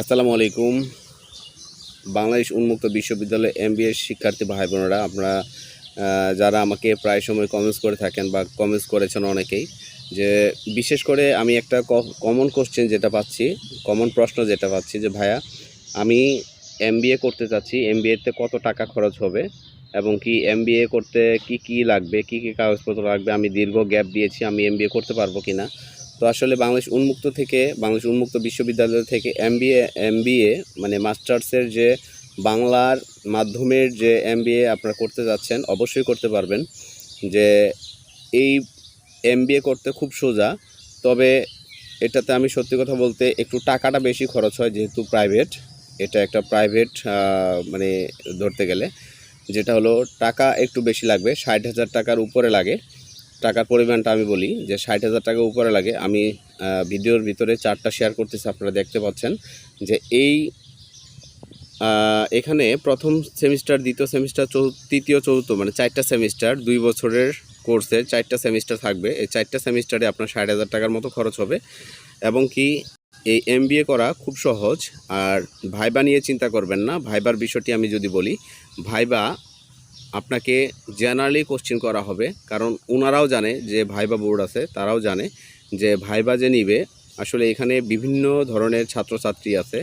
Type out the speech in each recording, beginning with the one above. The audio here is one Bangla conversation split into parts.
আসসালামু আলাইকুম। বাংলাদেশ উন্মুক্ত বিশ্ববিদ্যালয় এমবিএ শিক্ষার্থী ভাই বোনেরা, আপনারা যারা আমাকে প্রায় সময় কমেন্টস করে থাকেন বা কমেন্টস করেছেন অনেকেই, যে বিশেষ করে আমি একটা কমন কোশ্চেন যেটা পাচ্ছি কমন প্রশ্ন যেটা পাচ্ছি যে, ভাইয়া, আমি এমবিএ করতে চাচ্ছি এম এমবিএতে কত টাকা খরচ হবে এবং কি এমবিএ করতে কি কি লাগবে, কি কি কাগজপত্র লাগবে, আমি দীর্ঘ গ্যাপ দিয়েছি, আমি এমবিএ করতে পারব কি না তো আসলে বাংলাদেশ উন্মুক্ত থেকে, বাংলাদেশ উন্মুক্ত বিশ্ববিদ্যালয় থেকে এমবিএ এমবিএ মানে মাস্টার্সের যে বাংলার মাধ্যমের যে এমবিএ আপনারা করতে যাচ্ছেন, অবশ্যই করতে পারবেন। যে এই এমবিএ করতে খুব সোজা, তবে এটাতে আমি সত্যি কথা বলতে একটু টাকাটা বেশি খরচ হয় যেহেতু প্রাইভেট এটা একটা প্রাইভেট মানে ধরতে গেলে। যেটা হলো টাকা একটু বেশি লাগবে, ষাট হাজার টাকার উপরে লাগে। টাকার পরিমাণটা আমি বলি যে ষাট হাজার টাকা উপরে লাগে। আমি ভিডিওর ভিতরে চারটা শেয়ার করতেছি, আপনারা দেখতে পাচ্ছেন যে এই এখানে প্রথম সেমিস্টার দ্বিতীয় সেমিস্টার তৃতীয় চতুর্থ মানে চারটা সেমিস্টার দুই বছরের কোর্সের চারটা সেমিস্টার থাকবে। এই চারটা সেমিস্টারে আপনার ষাট হাজার টাকার মতো খরচ হবে এবং কি এই এম করা খুব সহজ। আর ভাইবা নিয়ে চিন্তা করবেন না। ভাইবার বিষয়টি আমি যদি বলি, ভাইবা আপনাকে জেনারেলি কোশ্চেন করা হবে। কারণ ওনারাও জানে যে ভাইবা বোর্ড আছে, তারাও জানে যে ভাইবা যে নিবে, আসলে এখানে বিভিন্ন ধরনের ছাত্রছাত্রী আছে।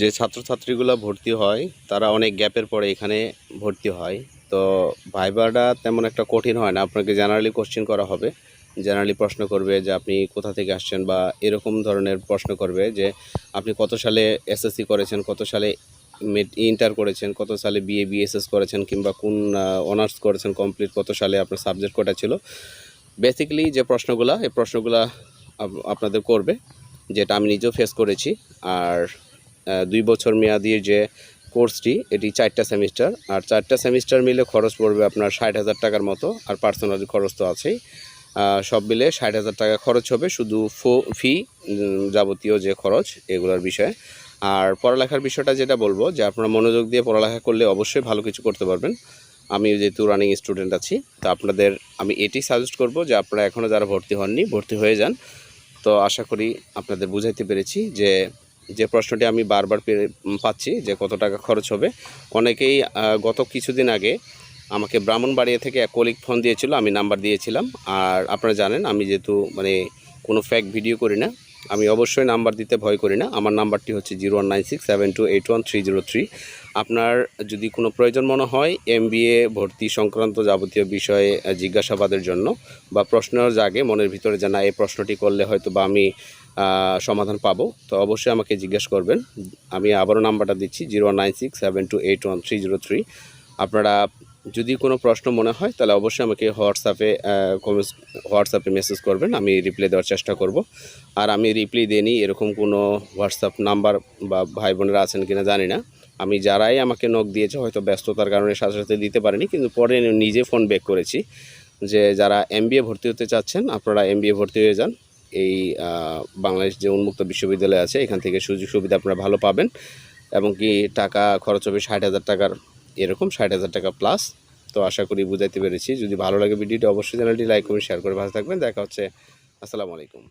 যে ছাত্রছাত্রীগুলো ভর্তি হয়, তারা অনেক গ্যাপের পরে এখানে ভর্তি হয়। তো ভাইবাটা তেমন একটা কঠিন হয় না, আপনাকে জেনারেলি কোশ্চেন করা হবে। জেনারেলি প্রশ্ন করবে যে আপনি কোথা থেকে আসছেন বা এরকম ধরনের প্রশ্ন করবে যে আপনি কত সালে এসএসসি করেছেন, কত সালে ইন্টার করেছেন, কত সালে বিএ, বিএসএস করেছেন কিংবা কোন অনার্স করেছেন কমপ্লিট, কত সালে আপনার সাবজেক্ট কটা ছিল? বেসিক্যালি যে প্রশ্নগুলা, এই প্রশ্নগুলো আপনাদের করবে, যেটা আমি নিজেও ফেস করেছি। আর দুই বছর মেয়াদির যে কোর্সটি এটি চারটা সেমিস্টার আর চারটা সেমিস্টার মিলে খরচ পড়বে আপনার ষাট হাজার টাকার মতো, আর পার্সোনাল খরচ তো আছেই। সব মিলে ষাট হাজার টাকা খরচ হবে, শুধু ফো ফি যাবতীয় যে খরচ, এগুলোর বিষয়ে। আর পড়ালেখার বিষয়টা যেটা বলব, যে আপনারা মনোযোগ দিয়ে পড়ালেখা করলে অবশ্যই ভালো কিছু করতে পারবেন। আমি যেহেতু রানিং স্টুডেন্ট আছি, তো আপনাদের আমি এটি সাজেস্ট করব যে আপনারা এখনও যারা ভর্তি হননি, ভর্তি হয়ে যান। তো আশা করি আপনাদের বুঝাইতে পেরেছি যে যে প্রশ্নটি আমি বারবার পাচ্ছি যে কত টাকা খরচ হবে। অনেকেই গত কিছুদিন আগে আমাকে ব্রাহ্মণবাড়িয়া থেকে এক কলিগ ফোন দিয়েছিল, আমি নাম্বার দিয়েছিলাম। আর আপনারা জানেন, আমি যেহেতু মানে কোনো ফ্যাক ভিডিও করি না আমি অবশ্যই নাম্বার দিতে ভয় করি না। আমার নাম্বারটি হচ্ছে zero one nine six seven two eight one three zero three. আপনার যদি কোনো প্রয়োজন মনে হয় এম ভর্তি সংক্রান্ত যাবতীয় বিষয়ে জিজ্ঞাসাবাদের জন্য বা প্রশ্ন জাগে মনের ভিতরে যে না, এই প্রশ্নটি করলে হয়তো বা আমি সমাধান পাবো, তো অবশ্যই আমাকে জিজ্ঞেস করবেন। আমি আবারও নাম্বারটা দিচ্ছি zero nine six seven two eight one three zero three. আপনারা যদি কোনো প্রশ্ন মনে হয়, তাহলে অবশ্যই আমাকে হোয়াটসঅ্যাপে হোয়াটসঅ্যাপে মেসেজ করবেন, আমি রিপ্লাই দেওয়ার চেষ্টা করব। আর আমি রিপ্লাই দিয়ে নিই এরকম কোনো হোয়াটসঅ্যাপ নাম্বার বা ভাই বোনেরা আছেন কিনা জানি না। আমি যারাই আমাকে নখ দিয়েছে, হয়তো ব্যস্ততার কারণে সাথে সাথে দিতে পারিনি, কিন্তু পরে নিজে ফোন ব্যাক করেছি যে, যারা এমবিএ ভর্তি হতে চাচ্ছেন, আপনারা এমবিএ ভর্তি হয়ে যান। এই বাংলাদেশ যে উন্মুক্ত বিশ্ববিদ্যালয় আছে, এখান থেকে সুযোগ সুবিধা আপনারা ভালো পাবেন। এবং কি টাকা খরচ হবে ষাট হাজার টাকার এরকম ষাট হাজার টাকা প্লাস তো আশা করি বুঝাইতে পেরেছি। যদি ভালো লাগে ভিডিওটি, অবশ্যই চ্যানেলটি লাইক করে শেয়ার করে ভালো থাকবেন। দেখা হচ্ছে। আসসালামু আলাইকুম।